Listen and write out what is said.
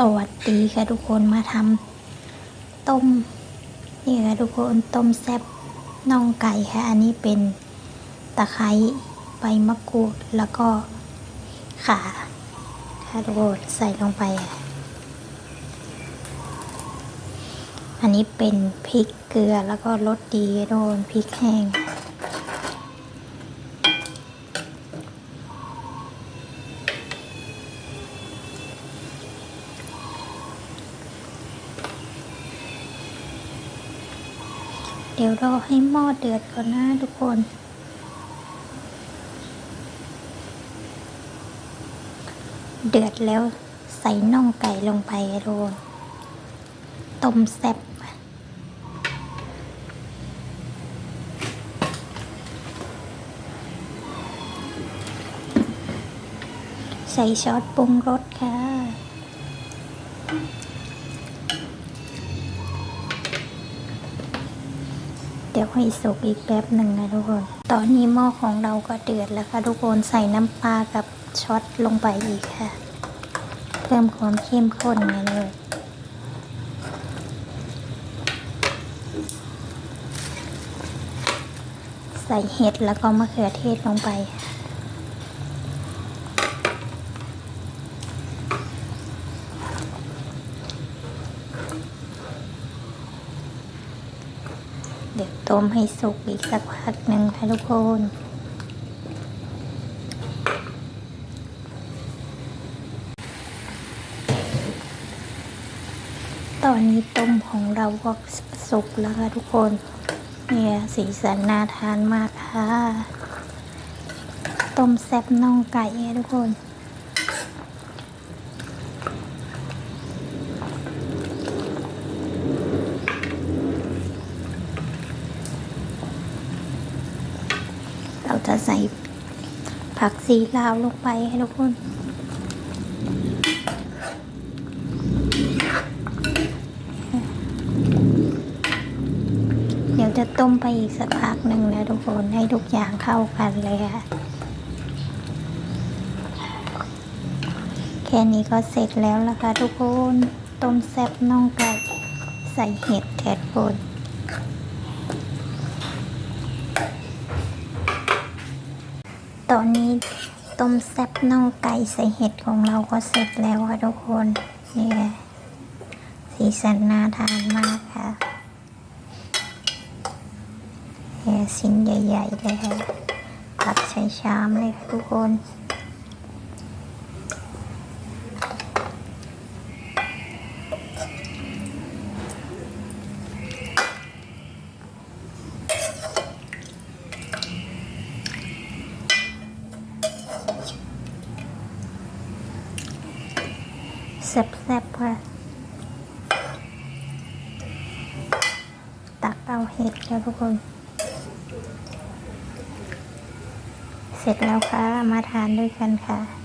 สวัสดีค่ะทุกคนมาทำต้มนี่ค่ะทุกคนต้มแซ่บน่องไก่ค่ะ อันนี้เป็นตะไคร้ใบมะกรูดแล้วก็ข่าค่ะทุกคนใส่ลงไป อันนี้เป็นพริกเกลือแล้วก็รสดีโดนพริกแห้ง เดี๋ยวรอให้หม้อเดือดก่อนนะทุกคน เดือดแล้วใส่น่องไก่ลงไปโดนต้มแซ่บใส่ซอสปรุงรสค่ะ เดี๋ยวให้สุกอีกแป๊บหนึ่งนะทุกคน ตอนนี้หม้อของเราก็เดือดแล้วค่ะทุกคนใส่น้ำปลากับช็อตลงไปอีกค่ะ เพิ่มความเข้มข้นไงเลยใส่เห็ดแล้วก็มะเขือเทศลงไป เดี๋ยวต้มให้สุกอีกสักพักหนึ่งค่ะทุกคนตอนนี้ต้มของเราก็สุกแล้วค่ะทุกคน เนี่ยสีสันน่าทานมากค่ะ ต้มแซ่บน่องไก่ค่ะทุกคน จะใส่ผักสีลาวลงไปให้ทุกคนเดี๋ยวจะต้มไปอีกสักพักหนึ่งนะทุกคนให้ทุกอย่างเข้ากันเลยค่ะ แค่นี้ก็เสร็จแล้วละค่ะทุกคน ต้มแซ่บน่องไก่ใส่เห็ดแทดบน ตอนนี้ต้มแซ่บน่องไก่ใส่เห็ดของเราก็เสร็จแล้วค่ะทุกคนนี่ไงสีสันน่าทานมากค่ะแหชิ้นใหญ่ๆเลยค่ะตักใช้ชามเลยค่ะทุกคน แซ่บๆค่ะตักเอาเห็ดแล้วทุกคน เสร็จแล้วค่ะ มาทานด้วยกันค่ะ